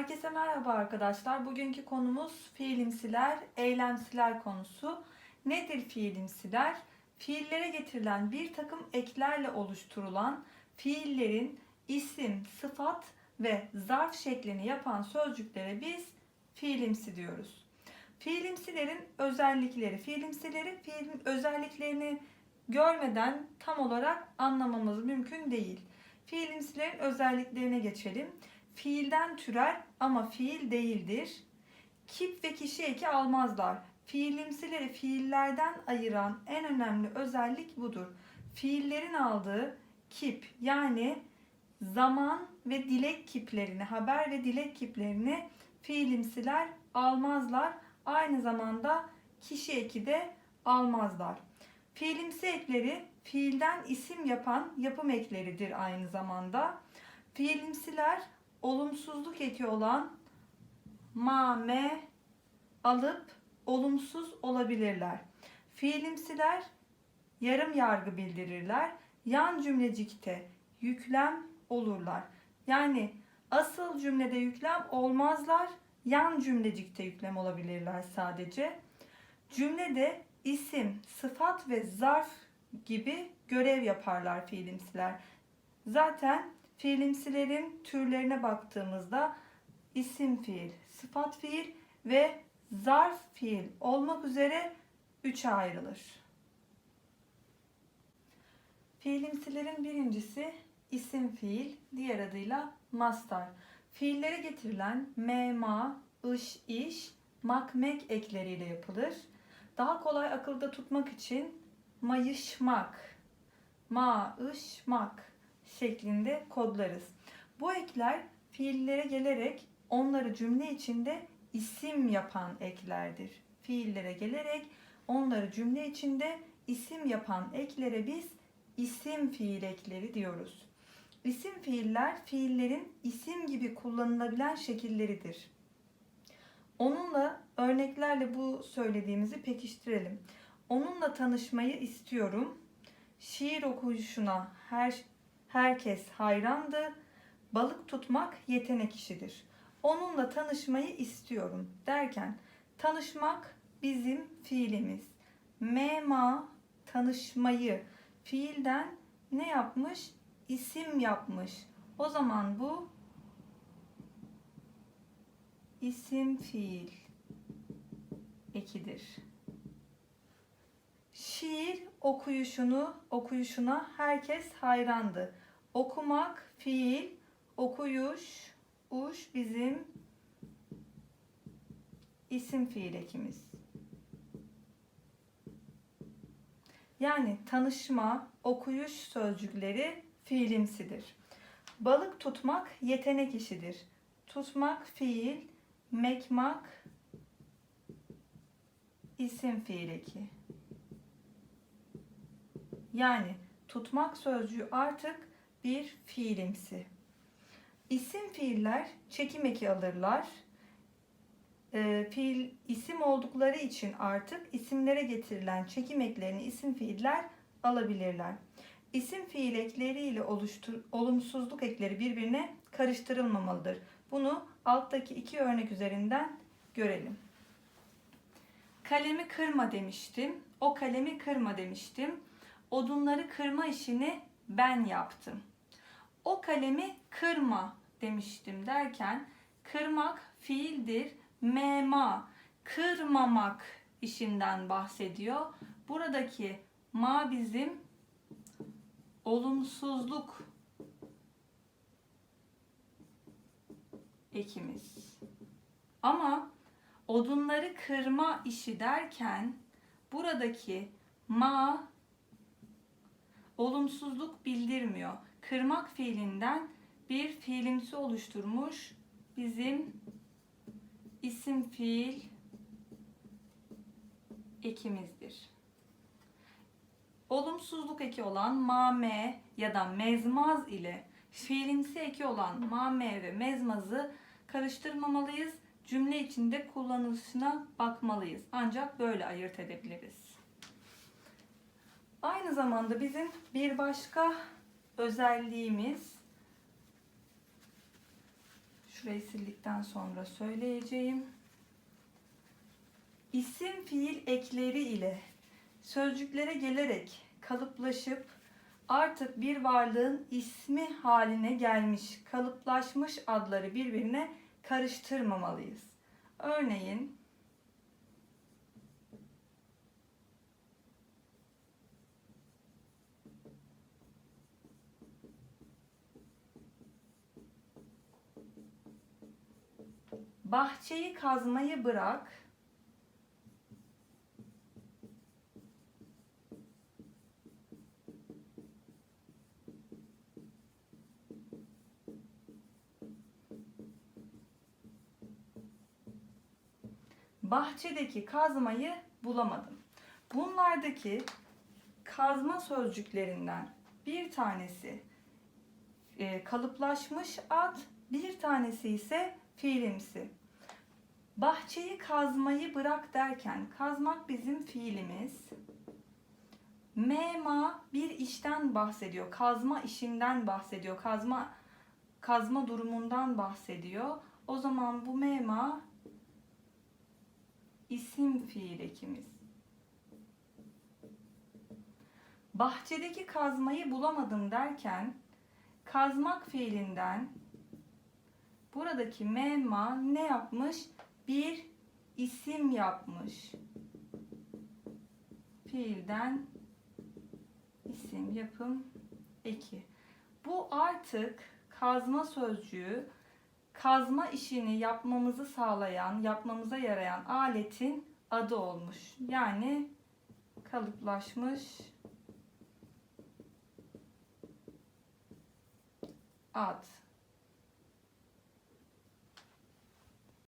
Herkese merhaba arkadaşlar. Bugünkü konumuz fiilimsiler, eylemsiler konusu. Nedir fiilimsiler? Fiillere getirilen bir takım eklerle oluşturulan fiillerin isim, sıfat ve zarf şeklini yapan sözcüklere biz fiilimsi diyoruz. Fiilimsilerin özellikleri, fiilimsilerin fiil özelliklerini görmeden tam olarak anlamamız mümkün değil. Fiilimsilerin özelliklerine geçelim. Fiilden türer ama fiil değildir. Kip ve kişi eki almazlar. Fiilimsileri fiillerden ayıran en önemli özellik budur. Fiillerin aldığı kip yani zaman ve dilek kiplerini, haber ve dilek kiplerini fiilimsiler almazlar. Aynı zamanda kişi eki de almazlar. Fiilimsi ekleri fiilden isim yapan yapım ekleridir aynı zamanda. Fiilimsiler olumsuzluk eki olan ma, me alıp olumsuz olabilirler. Fiilimsiler yarım yargı bildirirler. Yan cümlecikte yüklem olurlar. Yani asıl cümlede yüklem olmazlar. Yan cümlecikte yüklem olabilirler sadece. Cümlede isim, sıfat ve zarf gibi görev yaparlar fiilimsiler. Zaten fiilimsilerin türlerine baktığımızda isim fiil, sıfat fiil ve zarf fiil olmak üzere üçe ayrılır. Fiilimsilerin birincisi isim fiil, diğer adıyla mastar. Fiillere getirilen me, ma, ış, iş, mak, mek ekleriyle yapılır. Daha kolay akılda tutmak için mayışmak, ma, ış, mak şeklinde kodlarız. Bu ekler fiillere gelerek onları cümle içinde isim yapan eklerdir. Fiillere gelerek onları cümle içinde isim yapan eklere biz isim fiil ekleri diyoruz. İsim fiiller fiillerin isim gibi kullanılabilen şekilleridir. Onunla örneklerle bu söylediğimizi pekiştirelim. Onunla tanışmayı istiyorum. Şiir okuyuşuna her herkes hayrandı. Balık tutmak yetenek işidir. Onunla tanışmayı istiyorum derken tanışmak bizim fiilimiz. Mema tanışmayı fiilden ne yapmış? İsim yapmış. O zaman bu isim fiil ekidir. Okuyuşunu okuyuşuna herkes hayrandı. Okumak fiil, okuyuş, uş bizim isim fiil ekimiz. Yani tanışma, okuyuş sözcükleri fiilimsidir. Balık tutmak yetenek işidir. Tutmak fiil, mekmak isim fiil eki. Yani tutmak sözcüğü artık bir fiilimsi. İsim fiiller çekim eki alırlar. E, fiil isim oldukları için artık isimlere getirilen çekim eklerini isim fiiller alabilirler. İsim fiil ekleri ile oluştur, olumsuzluk ekleri birbirine karıştırılmamalıdır. Bunu alttaki iki örnek üzerinden görelim. Kalemi kırma demiştim. O kalemi kırma demiştim. Odunları kırma işini ben yaptım. O kalemi kırma demiştim derken kırmak fiildir. Mema kırmamak işinden bahsediyor. Buradaki ma bizim olumsuzluk ekimiz. Ama odunları kırma işi derken buradaki ma olumsuzluk bildirmiyor. Kırmak fiilinden bir fiilimsi oluşturmuş bizim isim fiil ekimizdir. Olumsuzluk eki olan mame ya da mezmaz ile fiilimsi eki olan mame ve mezmazı karıştırmamalıyız. Cümle içinde kullanılışına bakmalıyız. Ancak böyle ayırt edebiliriz. Aynı zamanda bizim bir başka özelliğimiz Şurayı sildikten sonra söyleyeceğim. İsim fiil ekleri ile sözcüklere gelerek kalıplaşıp artık bir varlığın ismi haline gelmiş, kalıplaşmış adları birbirine karıştırmamalıyız. Örneğin bahçeyi kazmayı bırak. Bahçedeki kazmayı bulamadım. Bunlardaki kazma sözcüklerinden bir tanesi e, kalıplaşmış ad, bir tanesi ise fiilimsi. Bahçeyi kazmayı bırak derken kazmak bizim fiilimiz. Mema bir işten bahsediyor. Kazma işinden bahsediyor. Kazma kazma durumundan bahsediyor. O zaman bu mema isim fiil ekimiz. Bahçedeki kazmayı bulamadım derken kazmak fiilinden buradaki mema ne yapmış? Bir isim yapmış. Fiilden isim yapım eki. Bu artık kazma sözcüğü kazma işini yapmamızı sağlayan, yapmamıza yarayan aletin adı olmuş. Yani kalıplaşmış ad.